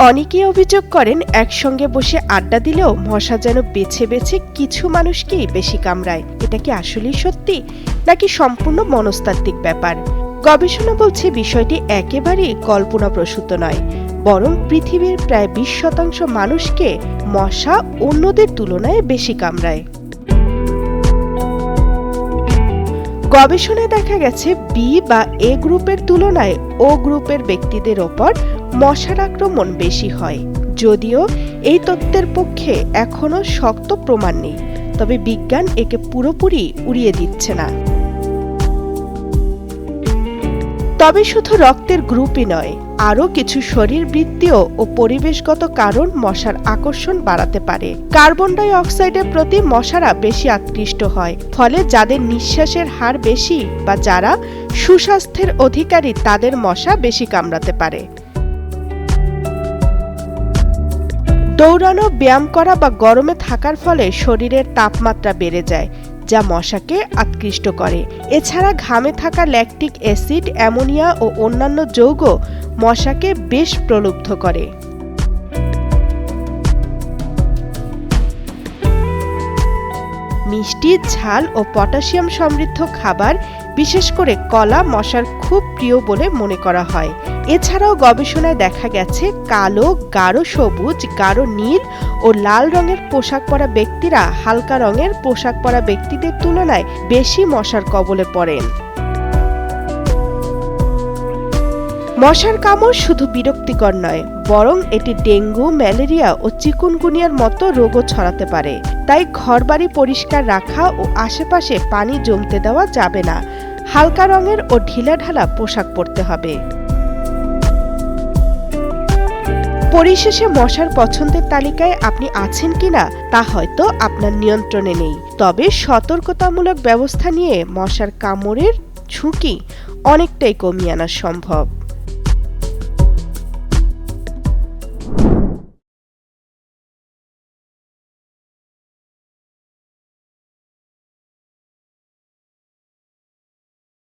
অনেকেই অভিযোগ করেন, একসঙ্গে বসে আড্ডা দিলেও মশা যেন বেছে বেছে কিছু মানুষকেই বেশি কামড়ায়। এটা কি আসলেই সত্যি, নাকি সম্পূর্ণ মনস্তাত্ত্বিক ব্যাপার? গবেষণা বলছে বিষয়টি একেবারেই কল্পনাপ্রসূত নয়, বরং পৃথিবীর প্রায় বিশ শতাংশ মানুষকে মশা অন্যদের তুলনায় বেশি কামড়ায়। গবেষণায় দেখা গেছে বি বা এ গ্রুপের তুলনায় ও গ্রুপের ব্যক্তিদের ওপর মশার আক্রমণ বেশি হয়। যদিও এই তত্ত্বের পক্ষে এখনও শক্ত প্রমাণ নেই, তবে বিজ্ঞান একে পুরোপুরি উড়িয়ে দিচ্ছে না। তবে শুধু রক্তের গ্রুপই নয়, আরও কিছু শরীরবৃত্তীয় ও পরিবেশগত কারণ মশার আকর্ষণ বাড়াতে পারে। কার্বন ডাই অক্সাইডের প্রতি মশারা বেশি আকৃষ্ট হয়, ফলে যাদের নিঃশ্বাসের হার বেশি বা যারা সুস্বাস্থ্যের অধিকারী তাদের মশা বেশি কামড়াতে পারে। দৌড়ানো, ব্যায়াম করা বা গরমে থাকার ফলে শরীরের তাপমাত্রা বেড়ে যায় যা মশাকে আকৃষ্ট করে। এছাড়া ঘামে থাকা ল্যাকটিক অ্যাসিড, অ্যামোনিয়া ও অন্যান্য যৌগ মশাকে বেশ প্রলুব্ধ করে। মিষ্টি, ঝাল ও পটাশিয়াম সমৃদ্ধ খাবার, বিশেষ করে কলা মশার খুব প্রিয় বলে মনে করা হয়। এছাড়াও গবেষণায় দেখা গেছে, কালো, গাঢ় সবুজ, গাঢ় নীল ও লাল রঙের পোশাক পরা ব্যক্তিরা হালকা রঙের পোশাক পরা ব্যক্তিদের তুলনায় বেশি মশার কবলে পড়েন। মশার কামড় শুধু বিরক্তিকর নয়, বরং এটি ডেঙ্গু, ম্যালেরিয়া ও চিকুনগুনিয়ার মতো রোগও ছড়াতে পারে। তাই ঘরবাড়ি পরিষ্কার রাখা ও আশেপাশে পানি জমতে দেওয়া যাবে না। হালকা রঙের ও ঢিলাঢালা পোশাক পরতে হবে। পরিশেষে মশার পছন্দের তালিকায় আপনি আছেন কিনা তা হয়তো আপনার নিয়ন্ত্রণে নেই। তবে সতর্কতামূলক ব্যবস্থা নিয়ে মশার কামড়ের ঝুঁকি অনেকটাই কমিয়ে আনা সম্ভব।